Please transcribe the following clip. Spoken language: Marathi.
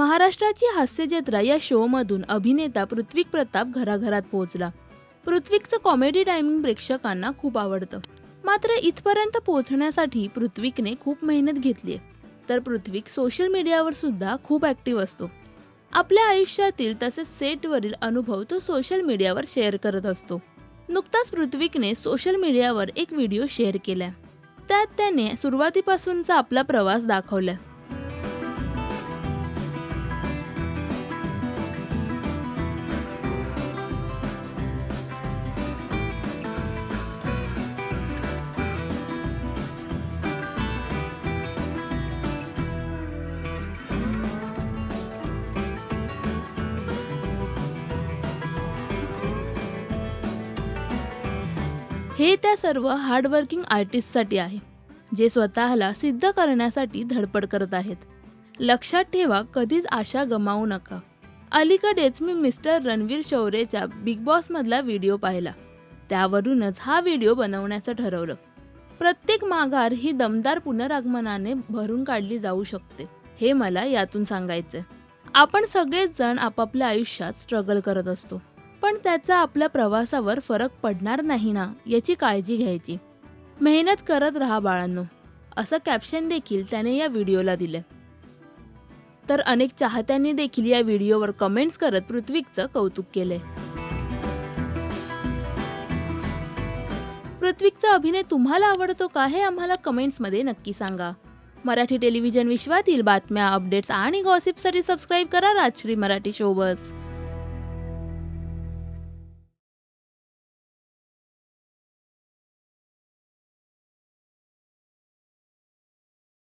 महाराष्ट्राची हास्यजत्रा या शोमधून अभिनेता पृथ्वी प्रताप घराघरात पोहोचला. पृथ्वीचं कॉमेडी टायमिंग प्रेक्षकांना खूप आवडतं. मात्र इथपर्यंत पोहोचण्यासाठी पृथ्वीकने खूप मेहनत घेतली तर पृथ्वीक सोशल मीडियावर सुद्धा खूप ॲक्टिव्ह असतो. आपल्या आयुष्यातील तसेच सेटवरील अनुभव तो सोशल मीडियावर शेअर करत असतो. नुकताच पृथ्वीकने सोशल मीडियावर एक व्हिडिओ शेअर केला त्यात त्याने सुरुवातीपासूनचा आपला प्रवास दाखवला. हे त्या सर्व हार्डवर्किंग आर्टिस्टसाठी आहे जे स्वतःला सिद्ध करण्यासाठी धडपड करत आहेत. लक्षात ठेवा कधीच आशा गमावू नका. अलीकडेच मी मिस्टर रणवीर शौरेच्या बिग बॉसमधला व्हिडिओ पाहिला. त्यावरूनच हा व्हिडिओ बनवण्याचं ठरवलं. प्रत्येक माघार ही दमदार पुनरागमनाने भरून काढली जाऊ शकते हे मला यातून सांगायचं आपण सगळेच जण आपापल्या आयुष्यात स्ट्रगल करत असतो. पण त्याचा आपल्या प्रवासावर फरक पडणार नाही ना याची काळजी घ्यायची. मेहनत करत राहा बाळांनो. असं कॅप्शन देखील त्याने या व्हिडिओला दिलं. तर अनेक चाहत्यांनी देखील या व्हिडिओवर कमेंट्स करत पृथ्वीचं कौतुक केलंय. पृथ्वीकचा अभिनय तुम्हाला आवडतो का हे आम्हाला कमेंट्समध्ये नक्की सांगा. मराठी टेलिव्हिजन विश्वातील बातम्या अपडेट्स आणि गॉसिपसाठी सबस्क्राईब करा राजश्री मराठी शोबस